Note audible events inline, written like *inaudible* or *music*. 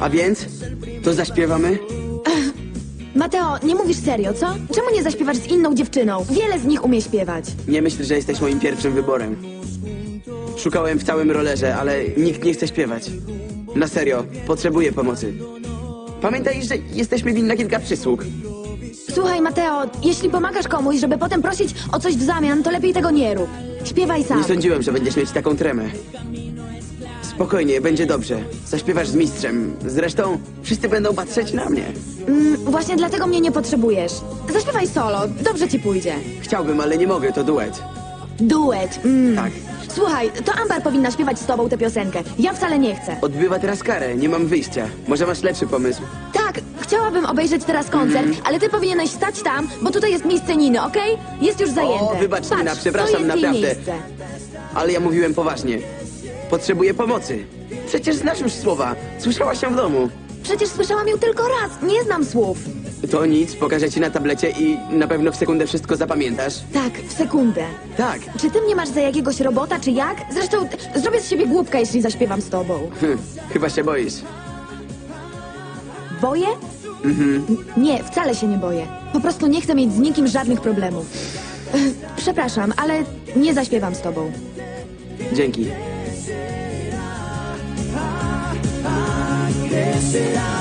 A więc? To zaśpiewamy? *laughs* Mateo, nie mówisz serio, co? Czemu nie zaśpiewasz z inną dziewczyną? Wiele z nich umie śpiewać. Nie myśl, że jesteś moim pierwszym wyborem. Szukałem w całym rollerze, ale nikt nie chce śpiewać. Na serio, potrzebuję pomocy. Pamiętaj, że jesteśmy winni kilka przysług. Słuchaj, Mateo, jeśli pomagasz komuś, żeby potem prosić o coś w zamian, to lepiej tego nie rób. Śpiewaj sam. Nie sądziłem, że będziesz mieć taką tremę. Spokojnie, będzie dobrze. Zaśpiewasz z mistrzem. Zresztą wszyscy będą patrzeć na mnie. Mm, właśnie dlatego mnie nie potrzebujesz. Zaśpiewaj solo, dobrze ci pójdzie. Chciałbym, ale nie mogę, to duet. Duet. Mm. Tak. Słuchaj, to Amber powinna śpiewać z tobą tę piosenkę. Ja wcale nie chcę. Odbywa teraz karę, nie mam wyjścia. Może masz lepszy pomysł. Tak, chciałabym obejrzeć teraz koncert, Mhm. ale ty powinieneś stać tam, bo tutaj jest miejsce Niny, okej? Jest już zajęte. wybacz, Patrz, Nina, to przepraszam, jest jej naprawdę. miejsce. Ale ja mówiłem poważnie. Potrzebuję pomocy. Przecież znasz już słowa. Słyszałaś ją w domu. Przecież słyszałam ją tylko raz, nie znam słów. To nic, pokażę ci na tablecie i na pewno w sekundę wszystko zapamiętasz. Tak, w sekundę. Tak. Czy ty mnie masz za jakiegoś robota, czy jak? Zresztą t- zrobię z siebie głupka, jeśli zaśpiewam z tobą. Hm, chyba się boisz. Boję? Mhm. Nie, wcale się nie boję. Po prostu nie chcę mieć z nikim żadnych problemów. Przepraszam, ale nie zaśpiewam z tobą. Dzięki. Será?